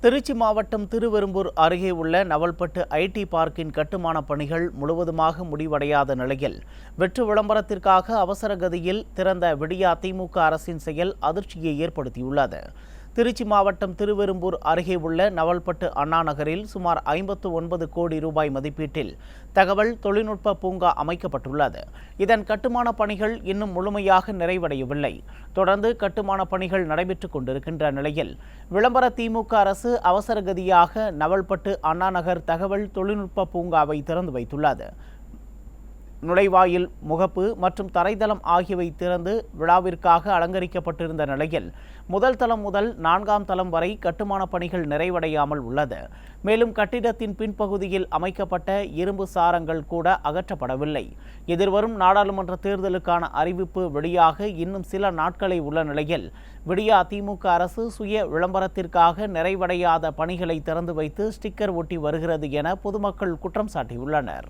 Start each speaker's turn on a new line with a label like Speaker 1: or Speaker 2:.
Speaker 1: திருச்சி மாவட்டம் திருவெரும்பூர் அருகே உள்ள நவல்பட்டு ஐடி பார்க்கின் கட்டுமான பணிகள் முழுவதுமாக முடிவடையாத நிலையில் வெற்று விளம்பரத்திற்காக அவசர கதியில் திறந்த விடியா திமுக அரசின் செயல் அதிர்ச்சியை ஏற்படுத்தியுள்ளது. திருச்சி மாவட்டம் திருவெரும்பூர் அருகே உள்ள நவல்பட்டு அண்ணா நகரில் சுமார் ஐம்பத்து ஒன்பது கோடி ரூபாய் மதிப்பீட்டில் தகவல் தொழில்நுட்ப பூங்கா அமைக்கப்பட்டுள்ளது. இதன் கட்டுமான பணிகள் இன்னும் முழுமையாக நிறைவடையவில்லை. தொடர்ந்து கட்டுமான பணிகள் நடைபெற்றுக் கொண்டிருக்கின்ற நிலையில் விளம்பர திமுக அரசு அவசரகதியாக நவல்பட்டு அண்ணா நகர் தகவல் தொழில்நுட்ப பூங்காவை திறந்து வைத்துள்ளது. நுழைவாயில் முகப்பு மற்றும் தரைதளம் ஆகியவை திறந்து விழாவிற்காக அலங்கரிக்கப்பட்டிருந்த நிலையில் முதல் தளம் முதல் நான்காம் தளம் வரை கட்டுமான பணிகள் நிறைவடையாமல் உள்ளது. மேலும் கட்டிடத்தின் பின்பகுதியில் அமைக்கப்பட்ட இரும்பு சாரங்கள் கூட அகற்றப்படவில்லை. எதிர்வரும் நாடாளுமன்ற தேர்தலுக்கான அறிவிப்பு வெளியாக இன்னும் சில நாட்களை உள்ள நிலையில் விடியா திமுக அரசு சுய விளம்பரத்திற்காக நிறைவடையாத பணிகளை திறந்து வைத்து ஸ்டிக்கர் ஒட்டி வருகிறது என பொதுமக்கள் குற்றம் சாட்டியுள்ளனர்.